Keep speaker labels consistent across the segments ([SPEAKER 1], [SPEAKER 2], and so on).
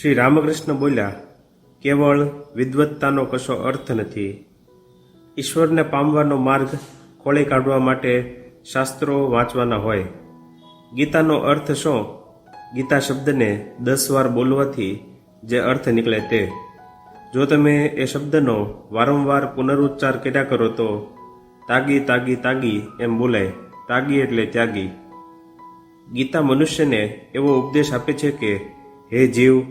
[SPEAKER 1] શ્રી રામકૃષ્ણ બોલ્યા, કેવળ વિદ્વત્તાનો કશો અર્થ નથી. ઈશ્વરને પામવાનો માર્ગ ખોળી કાઢવા માટે શાસ્ત્રો વાંચવાના હોય. ગીતાનો અર્થ શું? ગીતા શબ્દને દસ વાર બોલવાથી જે અર્થ નીકળે તે. જો તમે એ શબ્દનો વારંવાર પુનરુચ્ચાર કર્યા કરો તો તાગી તાગી તાગી એમ બોલાય. તાગી એટલે ત્યાગી. ગીતા મનુષ્યને એવો ઉપદેશ આપે છે કે, હે જીવ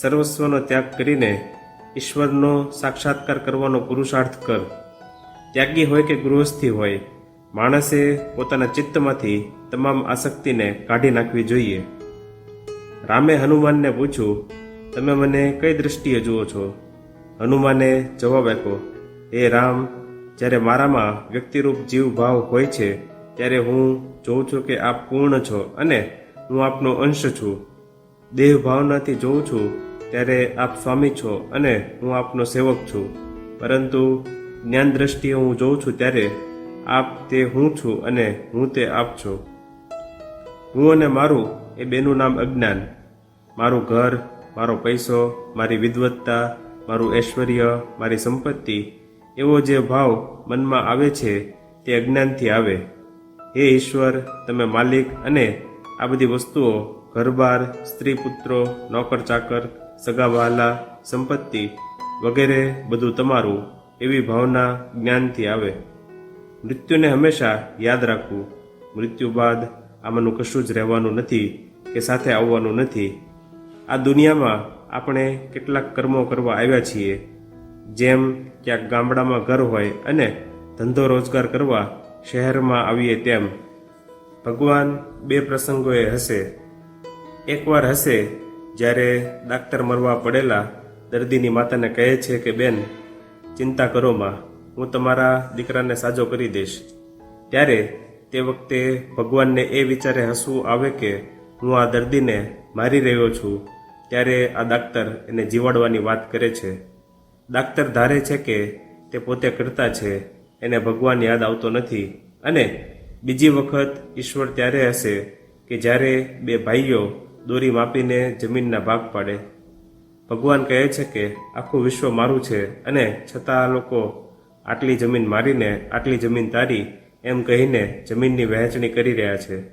[SPEAKER 1] સર્વસ્વનો ત્યાગ કરીને ઈશ્વરનો સાક્ષાત્કાર કરવાનો પુરુષાર્થ કર. ત્યાગી હોય કે ગૃહસ્થી હોય, માણસે પોતાના ચિત્તમાંથી તમામ આસક્તિને કાઢી નાખવી જોઈએ. રામે હનુમાનને પૂછ્યું, તમે મને કઈ દૃષ્ટિએ જુઓ છો? હનુમાને જવાબ આપ્યો હે રામ, જ્યારે મારામાં વ્યક્તિરૂપ જીવ ભાવ હોય છે, ત્યારે હું જોઉં છું કે આપ પૂર્ણ છો અને હું આપનો અંશ છું. દેહ ભાવનાથી જોઉં છું, ત્યારે આપ સ્વામી છો અને હું આપનો સેવક છું. પરંતુ જ્ઞાન દ્રષ્ટિએ હું જોઉં છું ત્યારે આપ તે હું છું અને હું તે આપ છો. હું અને મારું એ બેનું નામ અજ્ઞાન. મારું ઘર, મારો પૈસો, મારી વિદવત્તા, મારું ઐશ્વર્ય, મારી સંપત્તિ, એવો જે ભાવ મનમાં આવે છે, તે અજ્ઞાનથી આવે. હે ઈશ્વર, તમે માલિક અને આ બધી વસ્તુઓ ઘરબાર, સ્ત્રી પુત્રો, નોકર ચાકર, સગા વહાલા સંપત્તિ વગેરે બધું તમારું એવી ભાવના જ્ઞાનથી આવે. મૃત્યુને હંમેશા યાદ રાખવું. મૃત્યુ બાદ આમાંનું કશું જ રહેવાનું નથી કે સાથે આવવાનું નથી. આ દુનિયામાં આપણે કેટલાક કર્મો કરવા આવ્યા છીએ. જેમ ક્યાંક ગામડામાં ઘર હોય અને ધંધો રોજગાર કરવા શહેરમાં આવીએ તેમ. ભગવાન બે પ્રસંગોએ હશે. એકવાર હશે જ્યારે ડાક્ટર મરવા પડેલા દર્દીની માતાને કહે છે કે, બેન, ચિંતા કરો માં, હું તમારા દીકરાને સાજો કરી દઈશ. ત્યારે તે વખતે ભગવાનને એ વિચારે હસવું આવે કે, હું આ દર્દીને મારી રહ્યો છું. ત્યારે આ ડાક્ટર એને જીવાડવાની વાત કરે છે. ડાક્ટર ધારે છે કે તે પોતે કરતા છે, એને ભગવાન યાદ આવતો નથી. અને બીજી વખત ઈશ્વર ત્યારે હશે કે જ્યારે બે ભાઈઓ દોરી માપીને જમીનના ભાગ પાડે. ભગવાન કહે છે કે, આખું વિશ્વ મારું છે અને છતાં આ લોકો આટલી જમીન મારીને, આટલી જમીન તારી એમ કહીને જમીનની વહેંચણી કરી રહ્યા છે.